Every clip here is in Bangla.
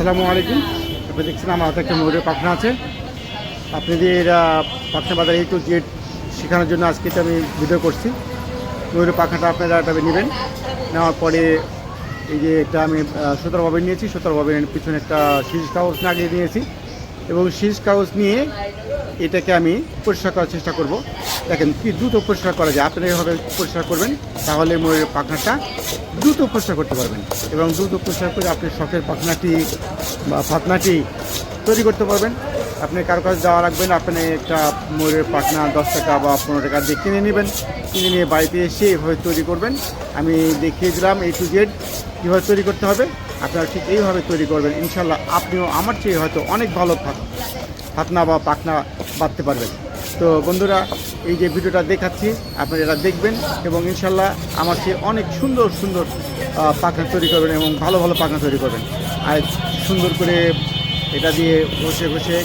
আসসালামু আলাইকুম। আপনি দেখছেন আমার হাতে একটা ময়ূরের পাখনা আছে। আপনাদের পাখনা বাজার এই টু জেড শেখানোর জন্য আজকে আমি ভিডিও করছি। ময়ূরের পাখাটা আপনারা এটা নেবেন। নেওয়ার পরে এই যে এটা আমি সতেরো নিয়েছি। সতেরো পিছনে একটা সিরিজ কাগজ লাগিয়ে নিয়েছি। এবং শীষ কাগজ নিয়ে এটাকে আমি পরিষ্কার করার চেষ্টা করব। দেখেন কি দ্রুত পরিষ্কার করা যায়। আপনারা এভাবে পরিষ্কার করবেন, তাহলে ময়ূরের পাখনাটা দ্রুত পরিষ্কার করতে পারবেন এবং দ্রুত পরিষ্কার করে আপনি শখের পাখনাটি বা পাখনাটি তৈরি করতে পারবেন। আপনি কারও কাছে যাওয়া রাখবেন আপনি একটা ময়ূরের পাখনা দশ টাকা বা পনেরো টাকা দিয়ে কিনে নেবেন। কিনে নিয়ে বাড়িতে এসে এভাবে তৈরি করবেন। আমি দেখিয়ে দিলাম এই টু জেড কীভাবে তৈরি করতে হবে। আপনারা ঠিক এইভাবে তৈরি করবেন। ইনশাল্লাহ আপনিও আমার চেয়ে হয়তো অনেক ভালো ফাতনা বা পাখনা বাঁধতে পারবেন। তো বন্ধুরা, এই যে ভিডিওটা দেখাচ্ছি, আপনারা এটা দেখবেন এবং ইনশাল্লাহ আমার চেয়ে অনেক সুন্দর সুন্দর পাখনা তৈরি করবেন এবং ভালো ভালো পাখনা তৈরি করবেন। আর সুন্দর করে এটা দিয়ে ঘষে ঘষে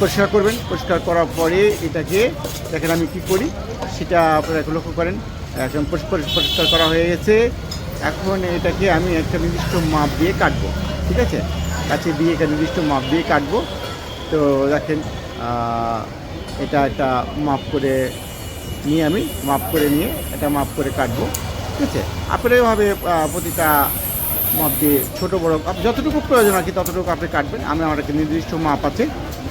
পরিষ্কার করবেন। পরিষ্কার করার পরে এটাকে দেখেন আমি কি করি, সেটা আপনারা লক্ষ্য করেন। এখন পরিষ্কার করা হয়ে গেছে। এখন এটাকে আমি একটা নির্দিষ্ট মাপ দিয়ে কাটবো, ঠিক আছে? কাছে দিয়ে একটা নির্দিষ্ট মাপ দিয়ে কাটবো। তো দেখেন এটা একটা মাপ করে নিয়ে আমি, মাপ করে নিয়ে এটা মাপ করে কাটবো, ঠিক আছে? আপনারা এভাবে প্রতিটা মাপ দিয়ে ছোটো, বড়ো যতটুকু প্রয়োজন কি, ততটুকু আপনি কাটবেন। আমি আমার একটা নির্দিষ্ট মাপ আছে,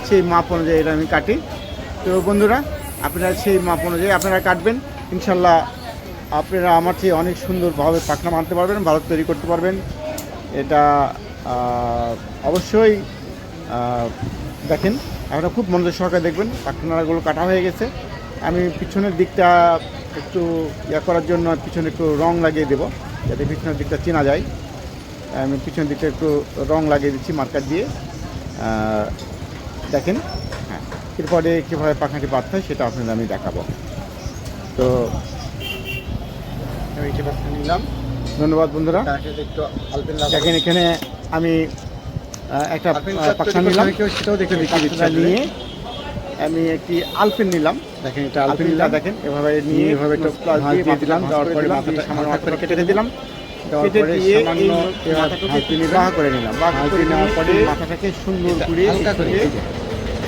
সেই মাপ অনুযায়ী এটা আমি কাটি। তো বন্ধুরা, আপনারা সেই মাপ অনুযায়ী আপনারা কাটবেন। ইনশাল্লাহ আপনারা আমার চেয়ে অনেক সুন্দরভাবে পাখনা মানতে পারবেন, ভালো তৈরি করতে পারবেন। এটা অবশ্যই দেখেন আপনারা খুব মনোযোগ সহকারে দেখবেন পাখনাগুলো কাটা হয়ে গেছে। আমি পিছনের দিকটা একটু ইয়া করার জন্য পিছনে একটু রং লাগিয়ে দেবো যাতে পিছনের দিকটা চেনা যায়। আমি পিছনের দিকটা একটু রং লাগিয়ে দিচ্ছি মার্কার দিয়ে। দেখেন হ্যাঁ এরপরে কীভাবে পাখাটি বাঁধতে হয় সেটা আপনাদের আমি দেখাবো। তো আমি নিলাম। ধন্যবাদ বন্ধুরা। দেখেন এখানে আমি একটা পাখা নিলাম। সেটাও দেখে দিচ্ছে নিয়ে আমি একটি আলপেন নিলাম। দেখেন এটা আলপেন আলপেনটা নিলাম। দেখেন এভাবে নিয়ে এভাবে একটু দিয়ে দিলাম দেওয়ার পরে মাথাটা সামান্য করে কেটে দিলাম। কেটে দিয়ে দিয়ে করে নিলাম। করে নেওয়ার পরে মাথাটাকে সুন্দর করে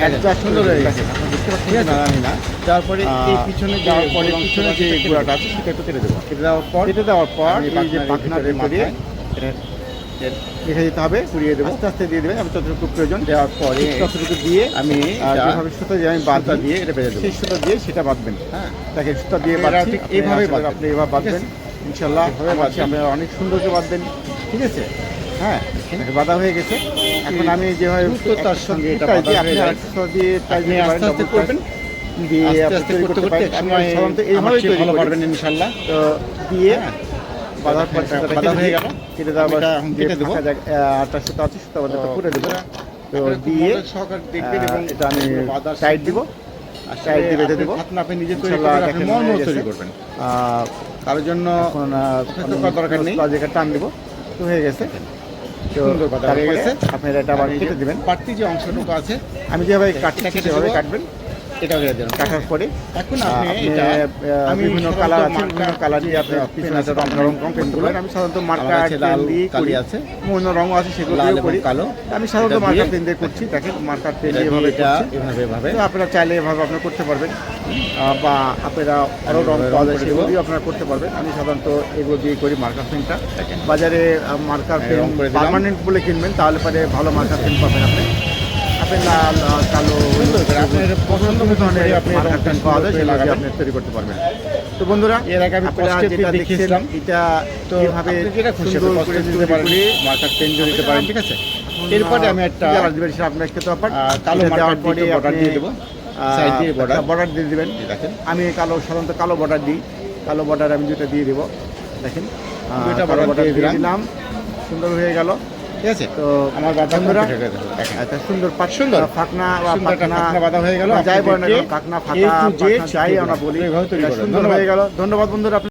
adjust সুন্দর হয়ে গেছে। না। তারপরে এই পিছনে দেওয়ার যে পরে পিছনে যে গুঁড়াটা আছে সেটা একটু কেটে দেবো। কেটে দেওয়ার পর কেটে দেওয়ার পর এই যে পাখনার পাখনার রেখে দিতে হবে পুড়িয়ে দেবো। আস্তে আস্তে দিয়ে দেবেন আমি যতটুকু প্রয়োজন। দেওয়ার পরে ততটুকু দিয়ে আমি যেভাবে সুতো দিয়ে আমি বাঁধা দিয়ে এটা বেঁধে দেবো। সেই সুতো দিয়ে সেটা বাঁধবেন। হ্যাঁ। দেখেন সুতা দিয়ে বাঁধছি ঠিক আপনি আসলে বাঁধবেন। ইনশাল্লাহ এভাবে বাঁধবেন। আপনারা অনেক সুন্দর করে বাঁধবেন। ঠিক আছে? হ্যাঁ বাঁধা হয়ে গেছে। এখন আমি যেভাবে তার সঙ্গে এটা দিয়ে হয়ে টাই আপনি আস্তে আস্তে করবেন। দিয়ে আস্তে আপনি আস্তে করতে করতে চেয়ে তৈরি ভালো পারবেন ইনশাল্লাহ। তো দিয়ে হ্যাঁ। বাঁধা কেটে হয়ে গেল। কেটে এখন দিয়ে কেটে দেবো। বাঁধাটা তো পুড়ে দেবো। তো দিয়ে এটা আমি বাঁধার দিব। আসলে টাইট দিয়ে বেঁধে দেবো। আপনি নিজে তৈরি মন তৈরি করবেন। তার জন্য দরকার নেই। জায়গা টান দিব তো হয়ে গেছে। সুন্দর বাঁধা হয়ে গেছে। আপনারা এটা আবার আর কেটে দিবেন। বাড়তি যে অংশটুকু আছে আমি যেভাবে কাটছি কেটে সেভাবে কাটবেন। এটা কাটার পরে? এখন আপনি আপনি এটা আহ, আমি বিভিন্ন কালার আছে বিভিন্ন কালার দিয়ে আপনি পিছনে পেন একটা আছে, রং রং রং রং করতে আমি সাধারণত পেন দিয়ে করি। আছে। অন্য আছে সেগুলো লাল করি। কালো। আমি সাধারণত মার্কার দিয়ে- পেন দিয়ে করছি। দেখেন মার্কার পেন এভাবে দিয়ে এটা করছি। এভাবে এভাবে। আপনারা চাইলে এভাবে আপনারা করতে পারবেন। বা আপনারা আরও রং এভাবে পাওয়া যায় সেগুলো। আপনারা করতে পারবেন। আমি সাধারণত এগুলো দিয়ে করি মার্কার পেনটা। বাজারে মার্কার হ্যাঁ, পেন। পার্মানেন্ট বলে কিনবেন তাহলে পরে ভালো মার্কার পেন পাবেন আপনি। আপনি লাল কালো আপনার পছন্দ মতো আপনি মার্কার পেন পাওয়া যায় সুন্দর করে সেগুলো আপনি তৈরি করতে পারবেন। তো বন্ধুরা এর আগে আমি আপনারা যেটা পেন এটা তো এইভাবে যেটা খুশি করে দিতে পারেন মার্কার পেন দিয়ে দিতে পারেন। ঠিক আছে? এরপরে আমি একটা পারেন আহ, কালো মার্কার দিয়ে border দিয়ে দেবো। আহ, দিয়ে border। দিয়ে দিবেন। দেখেন। আমি কালো সাধারণত কালো বর্ডার দিই। কালো বর্ডার আমি দুটো দিয়ে দেবো। দেখেন দুইটা দিয়ে। দিলাম। সুন্দর হয়ে গেল। ঠিক আছে তো আমার বন্ধুরা, একটা সুন্দর পাট সুন্দর। ফাঁকনা বা সুন্দর ফাঁকনা বাঁধা হয়ে গেল। যাই বলেন ফাঁকা আমরা বলি। সুন্দর। হয়ে গেল ধন্যবাদ বন্ধুরা